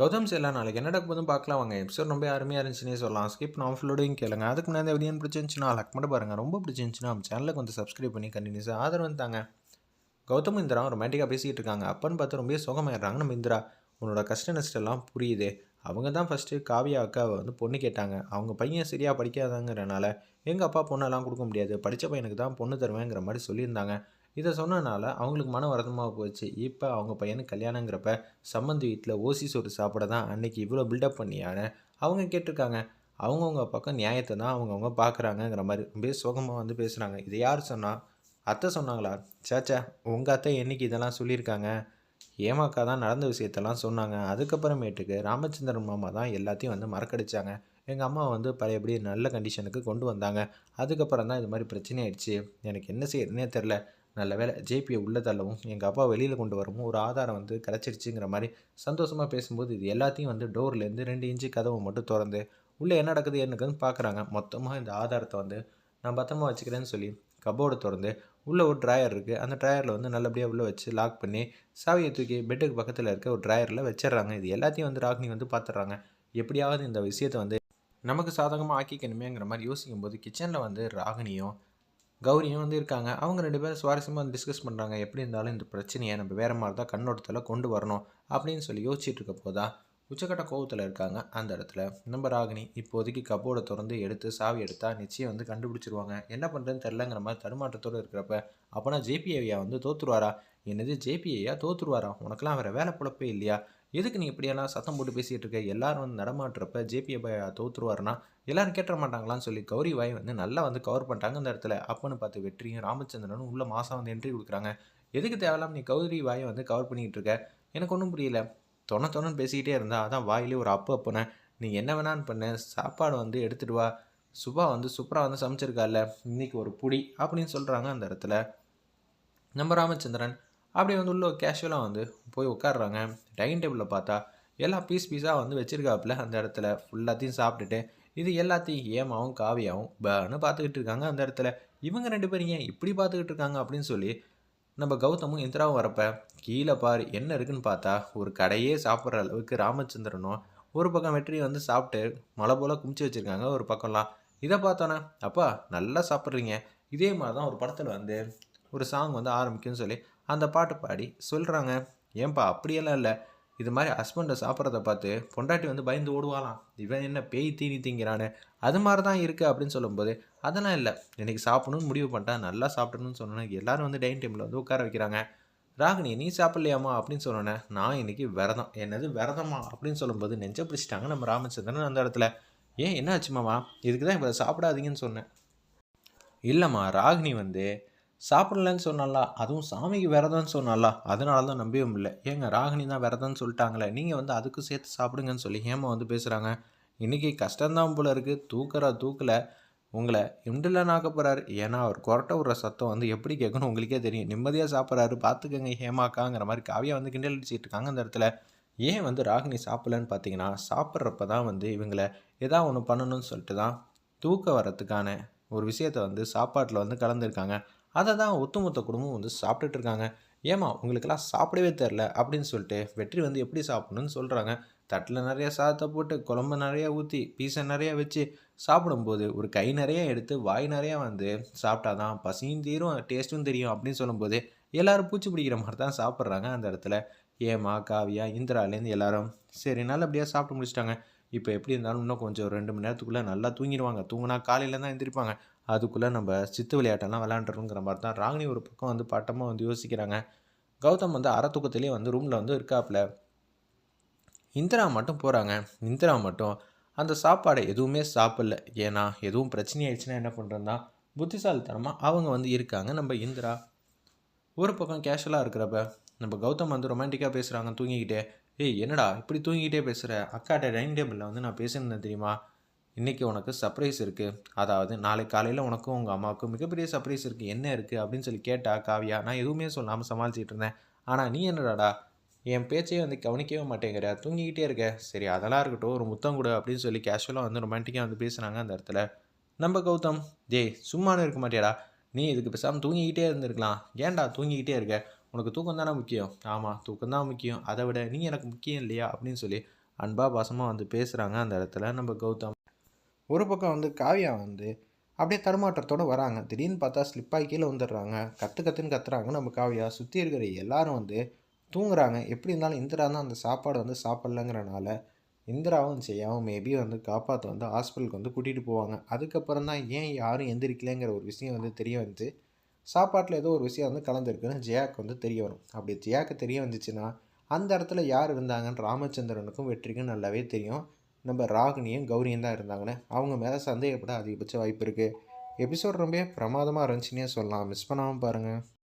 கௌதம் சேலா நாளைக்கு என்ன போதும் பார்க்கலாம் வாங்க. எபிசோட் ரொம்ப அருமையாக இருந்துச்சுன்னே சொல்லலாம். ஸ்கிப் நான் ஃபுல்லோடையும் கேளுங்க. அதுக்கு முன்னாடி இந்த வீடியோ பிடிச்சிருந்துச்சுன்னா லைக் மட்டும் பாருங்கள் ரொம்ப பிடிச்சிருந்துச்சுன்னா நம்ம சேனலுக்கு வந்து சப்ஸ்கிரைப் பண்ணி கண்டினியூஸாக ஆதரவு தாங்க. கௌதம் இந்திரா ரொமான்டிக்காக பேசிகிட்டு இருக்காங்க. அப்பன்னு பார்த்து ரொம்ப சுகமாயிடுறாங்க. நம்ம இந்திரா உன்னோட கஷ்ட நஷ்டம்லாம் புரியுது. அவங்க தான் ஃபஸ்ட்டு காவியா அவள் வந்து பொண்ணு கேட்டாங்க. அவங்க பையன் சரியாக படிக்காதாங்கிறனால எங்கள் அப்பா பொண்ணெல்லாம் கொடுக்க முடியாது. படித்த பையனுக்கு தான் பொண்ணு தருவேங்கிற மாதிரி சொல்லியிருந்தாங்க. இதை சொன்னனால அவங்களுக்கு மன வருத்தமாக போச்சு. இப்போ அவங்க பையனுக்கு கல்யாணங்கிறப்ப சம்மந்தி வீட்டில் ஓசி சோறு சாப்பிட தான் அன்றைக்கி இவ்வளோ பில்டப் பண்ணியான்னு அவங்க கேட்டிருக்காங்க. அவங்கவுங்க பக்கம் நியாயத்தை தான் அவங்கவுங்க பார்க்குறாங்கங்கிற மாதிரி ரொம்ப சோகமாக வந்து பேசுகிறாங்க இதை யார் சொன்னால் அத்தை சொன்னாங்களா? சேச்சா உங்கள் அத்தை என்னைக்கு இதெல்லாம் சொல்லியிருக்காங்க? ஏமாக்கா தான் நடந்த விஷயத்தெல்லாம் சொன்னாங்க. அதுக்கப்புறமேட்டுக்கு ராமச்சந்திரன் மாமா தான் எல்லாத்தையும் வந்து மறக்கடிச்சாங்க. எங்கள் அம்மா வந்து பழையபடி நல்ல கண்டிஷனுக்கு கொண்டு வந்தாங்க. அதுக்கப்புறம் தான் இது மாதிரி பிரச்சனை ஆயிடுச்சு. எனக்கு என்ன செய்யறதுனே தெரில நல்ல வேலை. ஜேபியை உள்ளே தள்ளவும் எங்கள் அப்பா வெளியில் கொண்டு வரவும் ஒரு ஆதாரம் வந்து கிடச்சிருச்சுங்கிற மாதிரி சந்தோஷமாக பேசும்போது இது எல்லாத்தையும் வந்து டோர்லேருந்து ரெண்டு இன்ச்சு கதவை மட்டும் திறந்து உள்ளே என்ன நடக்குது என்னக்குன்னு பார்க்குறாங்க மொத்தமாக இந்த ஆதாரத்தை வந்து நான் பத்திரமா வச்சுக்கிறேன்னு சொல்லி கபோர்டு திறந்து உள்ளே ஒரு ட்ராயர் இருக்குது அந்த ட்ராயரில் வந்து நல்லபடியாக உள்ளே வச்சு லாக் பண்ணி சாவியை தூக்கி பெட்டுக்கு பக்கத்தில் இருக்க ஒரு ட்ராயரில் வச்சிடுறாங்க. இது எல்லாத்தையும் வந்து ராக்னி வந்து பார்த்துட்றாங்க எப்படியாவது இந்த விஷயத்தை வந்து நமக்கு சாதகமாக ஆக்கிக்கணுமேங்கிற மாதிரி யோசிக்கும் போது கிச்சனில் வந்து ராகினியும் கௌரியும் வந்து இருக்காங்க. அவங்க ரெண்டு பேரும் சுவாரஸ்யமாக வந்து டிஸ்கஸ் பண்ணுறாங்க எப்படி இருந்தாலும் இந்த பிரச்சனையை நம்ம வேறு மாதிரி தான் கண்ணோட்டத்தில் கொண்டு வரணும் அப்படின்னு சொல்லி யோசிச்சுட்டு இருக்க போதா உச்சக்கட்ட கோபத்தில் இருக்காங்க. அந்த இடத்துல நம்ம ராகினி இப்போதைக்கு கபோர்டை திறந்து எடுத்து சாவி எடுத்தால் நிச்சயம் வந்து கண்டுபிடிச்சிருவாங்க. என்ன பண்ணுறதுன்னு தெரிலங்கிற மாதிரி தடுமாற்றத்தோடு இருக்கிறப்ப அப்போனா ஜேபிஐயா வந்து தோத்துருவாரா? என்னது ஜேபிஐயா தோத்துருவாரா? உனக்கெல்லாம் வேறு வேலை பிழப்பே இல்லையா? எதுக்கு நீ இப்படியெல்லாம் சத்தம் போட்டு பேசிகிட்டு இருக்க? எல்லாரும் வந்து நடமாட்டுறப்ப ஜேபிஐ தோத்துருவாருன்னா எல்லாரும் கேட்ட மாட்டாங்களான்னு சொல்லி கௌரி வாய் வந்து நல்லா வந்து கவர் பண்ணிட்டாங்க அந்த இடத்துல. அப்பன்னு பார்த்து வெற்றியும் ராமச்சந்திரனும் உள்ள மாதம் வந்து என்ட்ரி கொடுக்குறாங்க. எதுக்கு தேவையில்லாம நீ கௌரி வாயை வந்து கவர் பண்ணிக்கிட்டு இருக்க? எனக்கு ஒன்றும் புரியல. தொண தொணன்னு பேசிக்கிட்டே இருந்தா அதான் வாயிலே ஒரு அப்பு அப்பனை நீ என்ன வேணான்னு பண்ண. சாப்பாடு வந்து எடுத்துகிட்டு வா. சுபா வந்து சூப்பராக வந்து சமைச்சிருக்கால இன்றைக்கி ஒரு புடி அப்படின்னு சொல்கிறாங்க அந்த இடத்துல. நம்ம ராமச்சந்திரன் அப்படியே வந்து உள்ளே கேஷுவலாக வந்து போய் உட்காடுறாங்க டைனிங் டேபிளில் பார்த்தா எல்லா பீஸ் பீஸாக வந்து வச்சிருக்காப்புல. அந்த இடத்துல ஃபுல்லாத்தையும் சாப்பிட்டுட்டு இது எல்லாத்தையும் ஏமாவும் காவியாவும் பேன்னு பார்த்துக்கிட்டு இருக்காங்க. அந்த இடத்துல இவங்க ரெண்டு பேரும் ஏன் இப்படி பார்த்துக்கிட்டு இருக்காங்க அப்படின்னு சொல்லி நம்ம கௌதமும் இந்திராவும் வரப்ப கீழே பாரு என்ன இருக்குன்னு பார்த்தா ஒரு கடையே சாப்பிட்ற அளவுக்கு ராமச்சந்திரனும் ஒரு பக்கம் வெற்றியை வந்து சாப்பிட்டு மலை போல் குமிச்சு வச்சுருக்காங்க ஒரு பக்கம்லாம். இதை பார்த்தோன்னே அப்பா நல்லா சாப்பிட்றீங்க. இதே மாதிரி தான் ஒரு படத்தில் வந்து ஒரு சாங் வந்து ஆரம்பிக்கும்னு சொல்லி அந்த பாட்டு பாடி சொல்கிறாங்க ஏன்பா அப்படியெல்லாம் இல்லை. இது மாதிரி ஹஸ்பண்டை சாப்பிட்றத பார்த்து பொண்டாட்டி வந்து பயந்து ஓடுவாளாம். இவன் என்ன பேய் தீனி திங்கிறானு? அது மாதிரி தான் இருக்குது அப்படின்னு சொல்லும்போது அதெல்லாம் இல்லை. இன்றைக்கி சாப்பிடணும்னு முடிவு பண்ணிட்டேன் நல்லா சாப்பிடணும்னு சொன்னோன்னே எல்லோரும் வந்து டைனிங் டேபிளில் வந்து உட்கார வைக்கிறாங்க. ராகினி நீ சாப்பிட்லையாமா அப்படின்னு சொன்னோன்னே நான் இன்னைக்கு விரதம். என்னது விரதமா? அப்படின்னு சொல்லும்போது நெஞ்ச பிடிச்சிட்டாங்க நம்ம ராமச்சந்திரன் அந்த இடத்துல. ஏன் என்ன ஆச்சுமாமா இதுக்கு தான் இப்போ சாப்பிடாதீங்கன்னு சொன்னேன். இல்லைம்மா ராகினி வந்து சாப்பிடலன்னு சொன்னாலா அதுவும் சாமிக்கு விரதம்னு சொன்னாலா அதனால தான் நம்பவே முடியல ஏங்க ராகினி தான் விரதம்னு சொல்லிட்டாங்களே. நீங்கள் வந்து அதுக்கும் சேர்த்து சாப்பிடுங்கன்னு சொல்லி ஹேமா வந்து பேசுகிறாங்க இன்றைக்கி கஷ்டம்தான் போல இருக்குது தூக்குற தூக்கல. உங்களை இம்டில் நாக்க போகிறாரு ஏன்னா அவர் கொரட்டை விடுற சத்தம் வந்து எப்படி கேட்கணும் உங்களுக்கே தெரியும். நிம்மதியாக சாப்பிட்றாரு. பார்த்துக்கங்க ஹேமாக்காங்கிற மாதிரி காவியா வந்து கிண்டல் அடிச்சுட்டு இருக்காங்க அந்த இடத்துல. ஏன் வந்து ராகினி சாப்பிட்லன்னு பார்த்தீங்கன்னா சாப்பிட்றப்ப தான் வந்து இவங்களை எதா ஒன்று பண்ணணும்னு சொல்லிட்டு தான் தூக்க வரத்துக்கான ஒரு விஷயத்தை வந்து சாப்பாட்டில் வந்து கலந்துருக்காங்க. அதை தான் ஒட்டுமொத்த குடும்பம் வந்து சாப்பிட்டுட்டு இருக்காங்க ஏமா உங்களுக்கெல்லாம் சாப்பிடவே தெரில அப்படின்னு சொல்லிட்டு வெற்றி வந்து எப்படி சாப்பிடணும்னு சொல்கிறாங்க தட்டில் நிறைய சாதத்தை போட்டு குழம்பு நிறையா ஊற்றி பீஸை நிறையா வச்சு சாப்பிடும்போது ஒரு கை நிறையா எடுத்து வாய் நிறையா வந்து சாப்பிட்டா தான் பசியும் தீரும் டேஸ்ட்டும் தெரியும் அப்படின்னு சொல்லும்போது எல்லோரும் பூச்சி பிடிக்கிற மாதிரி தான் சாப்பிட்றாங்க அந்த இடத்துல. ஏமா காவியா இந்திராலேருந்து எல்லாரும் சரி நல்லபடியாக சாப்பிட்டு முடிச்சிட்டாங்க. இப்போ எப்படி இருந்தாலும் இன்னும் கொஞ்சம் ரெண்டு மணி நேரத்துக்குள்ளே நல்லா தூங்கிடுவாங்க. தூங்கினா காலையில் தான் எந்திரிப்பாங்க. அதுக்குள்ளே நம்ம சித்து விளையாட்டெல்லாம் விளையாண்டுருங்கிற மாதிரி தான் ராகினி ஒரு பக்கம் வந்து பாட்டமாக வந்து யோசிக்கிறாங்க. கௌதம் வந்து அரை தூக்கத்துலேயே வந்து ரூமில் வந்து இருக்காப்புல. இந்திரா மட்டும் போகிறாங்க இந்திரா மட்டும் அந்த சாப்பாடை எதுவுமே சாப்பிடல. ஏன்னா எதுவும் பிரச்சனை ஆயிடுச்சுன்னா என்ன பண்ணுறதுனா புத்திசாலித்தனமாக அவங்க வந்து இருக்காங்க. நம்ம இந்திரா ஒரு பக்கம் கேஷுவலாக இருக்கிறப்ப நம்ம கௌதம் வந்து ரொமான்டிக்காக பேசுகிறாங்க தூங்கிக்கிட்டே. ஏய் என்னடா இப்படி தூங்கிக்கிட்டே பேசுகிற அக்காட்ட டைனிங் டேபிளில் வந்து நான் பேசியிருந்தேன் தெரியுமா? இன்றைக்கி உனக்கு சர்ப்ரைஸ் இருக்குது அதாவது நாளை காலையில் உனக்கும் உங்கள் அம்மாவுக்கும் மிகப்பெரிய சர்ப்ரைஸ் இருக்குது என்ன இருக்குது அப்படின்னு சொல்லி கேட்டா காவியா நான் எதுவுமே சொல்லாமல் சமாளிச்சிட்டு இருந்தேன். ஆனால் நீ என்னடாடா? என் பேச்சையே வந்து கவனிக்கவே மாட்டேங்கிற. தூங்கிக்கிட்டே இருக்க. சரி அதெல்லாம் இருக்கட்டும். ஒரு முத்தம் கொடு அப்படின்னு சொல்லி கேஷுவலாக வந்து ரொமான்டிக்காக வந்து பேசுனாங்க அந்த இடத்துல. நம்ம கௌதம் டேய் சும்மானு இருக்க மாட்டியாடா? நீ இதுக்கு பேசாமல் தூங்கிக்கிட்டே இருந்திருக்கலாம். ஏன்டா தூங்கிக்கிட்டே இருக்க? உனக்கு தூக்கம் தானே முக்கியம்? ஆமாம் தூக்கம் தான் முக்கியம். அதை விட நீ எனக்கு முக்கியம் இல்லையா? அப்படின்னு சொல்லி அன்பா பாசமாக வந்து பேசுகிறாங்க அந்த இடத்துல நம்ம கௌதம். ஒரு பக்கம் வந்து காவியா வந்து அப்படியே தடுமாற்றத்தோடு வராங்க. திடீர்னு பார்த்தா ஸ்லிப்பாகி கீழே வந்துடுறாங்க. கற்று கற்றுன்னு கத்துறாங்க நம்ம காவியா. சுற்றி இருக்கிற எல்லாரும் வந்து தூங்குறாங்க. எப்படி இருந்தாலும் இந்திரா தான் அந்த சாப்பாடு வந்து சாப்பிட்லங்கிறனால இந்திராவும் செய்யாவும் மேபி வந்து காப்பாற்ற வந்து ஹாஸ்பிட்டலுக்கு வந்து கூட்டிகிட்டு போவாங்க. அதுக்கப்புறம் தான் ஏன் யாரும் எந்திரிக்கலைங்கிற ஒரு விஷயம் வந்து தெரிய வந்து சாப்பாட்டில் ஏதோ ஒரு விஷயம் வந்து கலந்துருக்குன்னு ஜெயாக்கு வந்து தெரிய வரும். அப்படி ஜெயாக்கு தெரிய வந்துச்சுன்னா அந்த இடத்துல யார் இருந்தாங்கன்னு ராமச்சந்திரனுக்கும் வெற்றிக்கும் நல்லாவே தெரியும். நம்ம ராகினியும் கௌரியும் தான் இருந்தாங்கன்னு. அவங்க மேலே சந்தேகப்பட அதிகபட்ச வாய்ப்பு இருக்குது எபிசோட் ரொம்ப பிரமாதமாக இருந்துச்சுன்னே சொல்லலாம். மிஸ் பண்ணாமல் பாருங்கள்